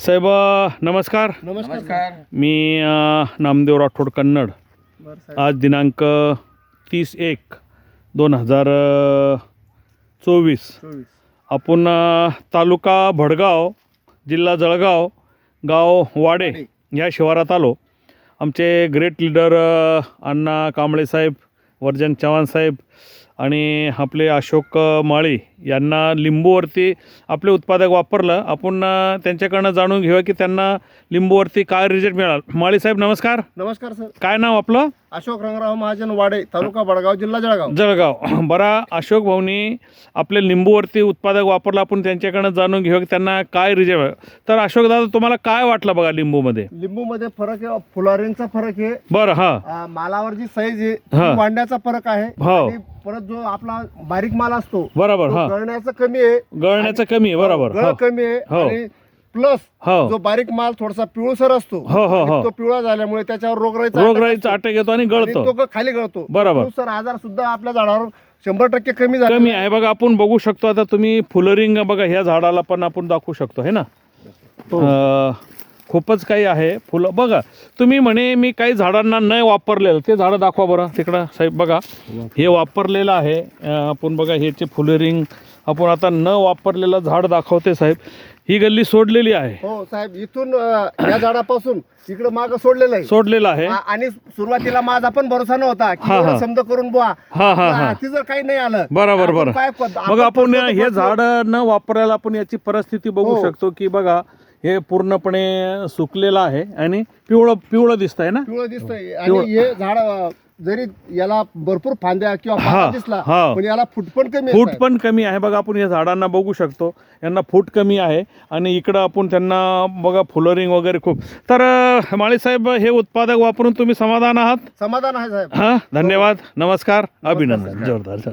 साहेब नमस्कार. नमस्कार. मी अ, नामदेव राठोड कन्नड. बरं साहेब. आज दिनांक तीस एक दोन हजार चोवीस. चोवीस. आपण अ, तालुका भडगाव जिल्हा जळगाव गाव वाडे या शिवारात आलो. आमचे ग्रेट लीडर अण्णा कांबळे साहेब वर्जन चव्हाण साहेब आणि आपले अशोक माळी यांना लिंबूवरती आपले उत्पादक वापरलं. आपण त्यांच्याकडनं जाणून घेऊया की त्यांना लिंबूवरती काय रिझल्ट मिळाला. माळी साहेब नमस्कार. नमस्कार सर. काय नाव आपलं? अशोक रंगराव महाजन वाडे तालुका बडगाव जिल्हा जळगाव. जळगाव. बरा अशोक भाऊनी आपले लिंबूवरती उत्पादक वापरलं. आपण त्यांच्याकडनं जाणून घेऊ की त्यांना काय रिझल्ट तर अशोक दादा तुम्हाला काय वाटलं बघा लिंबूमध्ये? लिंबू मध्ये फरक आहे फुलारींचा फरक आहे. बरं हां. मालावर जी साईज आहे वाढण्याचा फरक आहे. हो. परत जो आपला बारीक माल असतो बरोबर तो हां. गळण्याचा कमी आहे. गळण्याचं कमी आहे बरोबर गळ हो. कमी आहे हो. आणि प्लस हो. जो बारीक माल थोडासा पिवळसर असतो हो, हो, आणि हो. तो पिवळा झाल्यामुळे त्याच्यावर रोगराईचा रोगराईचा अटॅक येतो आणि आणि गळतो. तो ग- खाली गळतो. बरोबर. सर आजार सुद्धा आपल्या झाडावर शंभर टक्के कमी झाले. कमी आहे. बघा आपण बघू शकतो आता तुम्ही फुलरिंग बघा ह्या झाडाला पण आपण दाखवू शकतो हे ना? हो. अं, खूपच काही आहे. फुलं बघा तुम्ही म्हणे मी काही झाडांना न वापरलेलं ते झाडं दाखवा बरं तिकडं. साहेब बघा हे वापरलेलं आहे. आपण बघा ह्याचे फुलरिंग आपण आता न वापरलेलं झाड दाखवते साहेब. ही गल्ली सोडलेली आहे. हो साहेब इथून अं, या झाडापासून इकडे माग सोडलेलं आहे. सोडलेलं आहे. आ- आणि सुरुवातीला माझा पण भरोसा नव्हता की हा, हा. एवढं समजा करून बुवा. हा हा हा. ती जर काही नाही आलं. बरोबर आपण बरं. काय मग आपण हे. झाड न वापरायला आपण याची परिस्थिती बघू हो. शकतो की बघा हे पूर्णपणे सुकलेलं आहे आणि पिवळं पिवळं दिसत आहे ना? पिवळं दिसतंय. पिवळं. आणि हे झाड अं, जरी याला भरपूर फांद्या किंवा हा, दिसला हा. पण याला फूट पण कमी फूट. पण कमी आहे. बघा आपण या झाडांना बघू शकतो. यांना फूट कमी आहे. आणि इकडं आपण त्यांना बघा फुलरिंग वगैरे खूप. तर अं, माळी साहेब हे उत्पादक वापरून तुम्ही समाधान आहात? समाधान आहे साहेब. हां? धन्यवाद. नमस्कार. अभिनंदन. जोरदार.